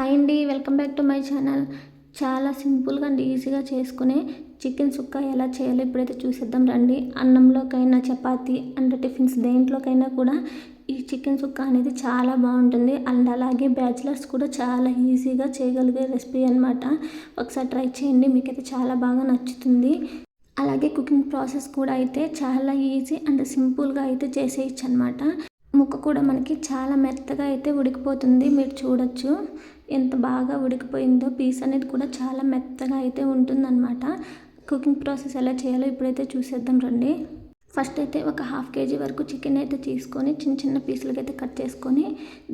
Hi అండి welcome back to my channel. చాలా సింపుల్గా అండ్ ఈజీగా చేసుకునే చికెన్ సుక్క ఎలా చేయాలో ఇప్పుడైతే చూసేద్దాం రండి. అన్నంలోకైనా చపాతి అండ్ టిఫిన్స్ దేంట్లోకైనా కూడా ఈ చికెన్ సుక్క అనేది చాలా బాగుంటుంది. అండ్ అలాగే బ్యాచిలర్స్ కూడా చాలా ఈజీగా చేయగలిగే రెసిపీ అనమాట ఒకసారి ట్రై చేయండి మీకైతే చాలా బాగా నచ్చుతుంది. అలాగే కుకింగ్ ప్రాసెస్ కూడా అయితే చాలా ఈజీ అండ్ సింపుల్గా అయితే చేసేయచ్చు అనమాట ముక్క కూడా మనకి చాలా మెత్తగా అయితే ఉడికిపోతుంది మీరు చూడొచ్చు. ఎంత బాగా ఉడికిపోయిందో పీస్ అనేది కూడా చాలా మెత్తగా అయితే ఉంటుందన్నమాట. కుకింగ్ ప్రాసెస్ ఎలా చేయాలో ఇప్పుడైతే చూసేద్దాం రండి. ఫస్ట్ అయితే ఒక హాఫ్ కేజీ వరకు చికెన్ అయితే తీసుకొని చిన్న చిన్న పీసులకి అయితే కట్ చేసుకొని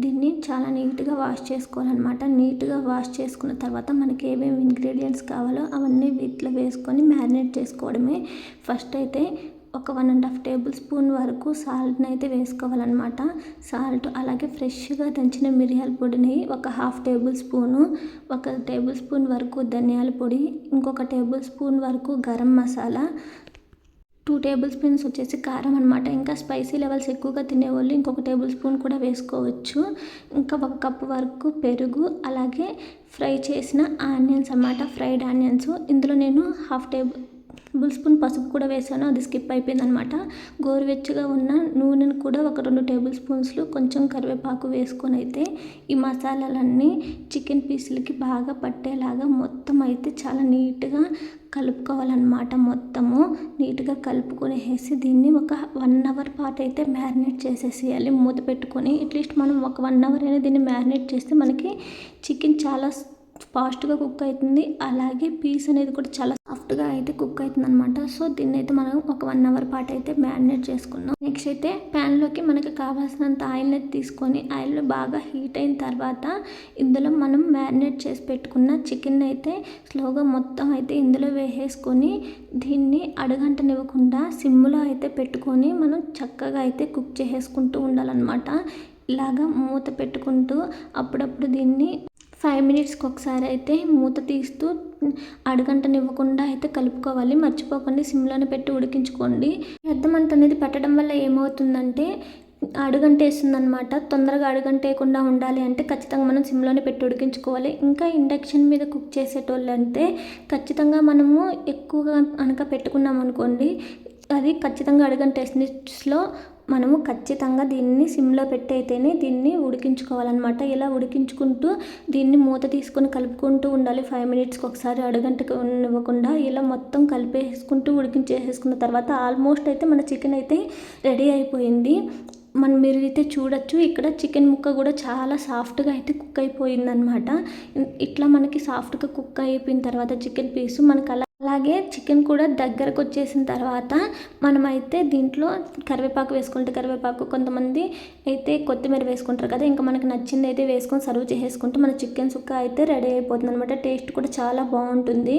దీన్ని చాలా నీట్గా వాష్ చేసుకోవాలన్నమాట. నీట్గా వాష్ చేసుకున్న తర్వాత మనకి ఏమేమి ఇంగ్రీడియంట్స్ కావాలో అవన్నీ వీటిలో వేసుకొని మ్యారినేట్ చేసుకోవడమే. ఫస్ట్ అయితే ఒక one and half tablespoon వరకు సాల్ట్ని అయితే వేసుకోవాలన్నమాట. సాల్ట్ అలాగే ఫ్రెష్గా దంచిన మిరియాల పొడిని ఒక హాఫ్ టేబుల్ స్పూను ఒక టేబుల్ స్పూన్ వరకు ధనియాల పొడి ఇంకొక టేబుల్ స్పూన్ వరకు garam masala two tablespoons వచ్చేసి కారం అనమాట ఇంకా స్పైసీ లెవెల్స్ ఎక్కువగా తినేవాళ్ళు ఇంకొక టేబుల్ స్పూన్ కూడా వేసుకోవచ్చు. ఇంకా ఒక కప్పు వరకు పెరుగు అలాగే ఫ్రై చేసిన ఆనియన్స్ అన్నమాట ఫ్రైడ్ ఆనియన్స్. ఇందులో నేను హాఫ్ టేబుల్ టేబుల్ స్పూన్ పసుపు కూడా వేసాను అది స్కిప్ అయిపోయింది అనమాట గోరువెచ్చగా ఉన్న నూనెను కూడా ఒక రెండు టేబుల్ స్పూన్స్లు కొంచెం కరివేపాకు వేసుకొని అయితే ఈ మసాలాలన్నీ చికెన్ పీసులకి బాగా పట్టేలాగా మొత్తం అయితే చాలా నీట్గా కలుపుకోవాలన్నమాట మొత్తము. నీట్గా కలుపుకొనేసి దీన్ని ఒక వన్ అవర్ పాటు అయితే మ్యారినేట్ చేసేసేయాలి. మూత పెట్టుకొని అట్లీస్ట్ మనం ఒక వన్ అవర్ అయినా దీన్ని మ్యారినేట్ చేస్తే మనకి చికెన్ చాలా ఫాస్ట్గా కుక్ అవుతుంది. అలాగే పీస్ అనేది కూడా చాలా సాఫ్ట్గా అయితే కుక్ అవుతుంది అనమాట సో దీన్ని అయితే మనం ఒక వన్ అవర్ పాటు అయితే మ్యారినేట్ చేసుకున్నాం నెక్స్ట్ అయితే ప్యాన్లోకి మనకి కావాల్సినంత ఆయిల్ అయితే తీసుకొని ఆయిల్ బాగా హీట్ అయిన తర్వాత ఇందులో మనం మ్యారినేట్ చేసి పెట్టుకున్న చికెన్ అయితే స్లోగా మొత్తం అయితే ఇందులో వేసేసుకొని దీన్ని అడగంటనివ్వకుండా సిమ్లో అయితే పెట్టుకొని మనం చక్కగా అయితే కుక్ చేసేసుకుంటూ ఉండాలన్నమాట. ఇలాగా మూత పెట్టుకుంటూ అప్పుడప్పుడు దీన్ని ఫైవ్ మినిట్స్కి ఒకసారి అయితే మూత తీస్తూ అడగంటనివ్వకుండా అయితే కలుపుకోవాలి. మర్చిపోకండి సిమ్లోనే పెట్టి ఉడికించుకోండి. పెద్ద అనేది పెట్టడం వల్ల ఏమవుతుందంటే అడుగంటేస్తుంది అనమాట తొందరగా అడుగంటేయకుండా ఉండాలి అంటే ఖచ్చితంగా మనం సిమ్లోనే పెట్టి ఉడికించుకోవాలి. ఇంకా ఇండక్షన్ మీద కుక్ చేసేటోళ్ళు అంటే ఖచ్చితంగా మనము ఎక్కువగా అనక పెట్టుకున్నాం అనుకోండి అది ఖచ్చితంగా అడగని టెక్నిక్స్లో మనము ఖచ్చితంగా దీన్ని సిమ్లో పెట్టయితేనే దీన్ని ఉడికించుకోవాలన్నమాట. ఇలా ఉడికించుకుంటూ దీన్ని మూత తీసుకొని కలుపుకుంటూ ఉండాలి. ఫైవ్ మినిట్స్కి ఒకసారి అడగంటకు ఇవ్వకుండా ఇలా మొత్తం కలిపేసుకుంటూ ఉడికించేసుకున్న తర్వాత ఆల్మోస్ట్ అయితే మన చికెన్ అయితే రెడీ అయిపోయింది. మనం మీరు అయితే చూడొచ్చు. ఇక్కడ చికెన్ ముక్క కూడా చాలా సాఫ్ట్గా అయితే కుక్ అయిపోయిందనమాట ఇట్లా మనకి సాఫ్ట్గా కుక్ అయిపోయిన తర్వాత చికెన్ పీసు మనకు అలా అలాగే చికెన్ కూడా దగ్గరకు వచ్చేసిన తర్వాత మనమైతే దీంట్లో కరివేపాకు వేసుకుంటే కరివేపాకు కొంతమంది అయితే కొత్తిమీర వేసుకుంటారు కదా ఇంకా మనకు నచ్చింది అయితే వేసుకొని సర్వ్ చేసేసుకుంటే మన చికెన్ సుక్క అయితే రెడీ అయిపోతుంది అనమాట టేస్ట్ కూడా చాలా బాగుంటుంది.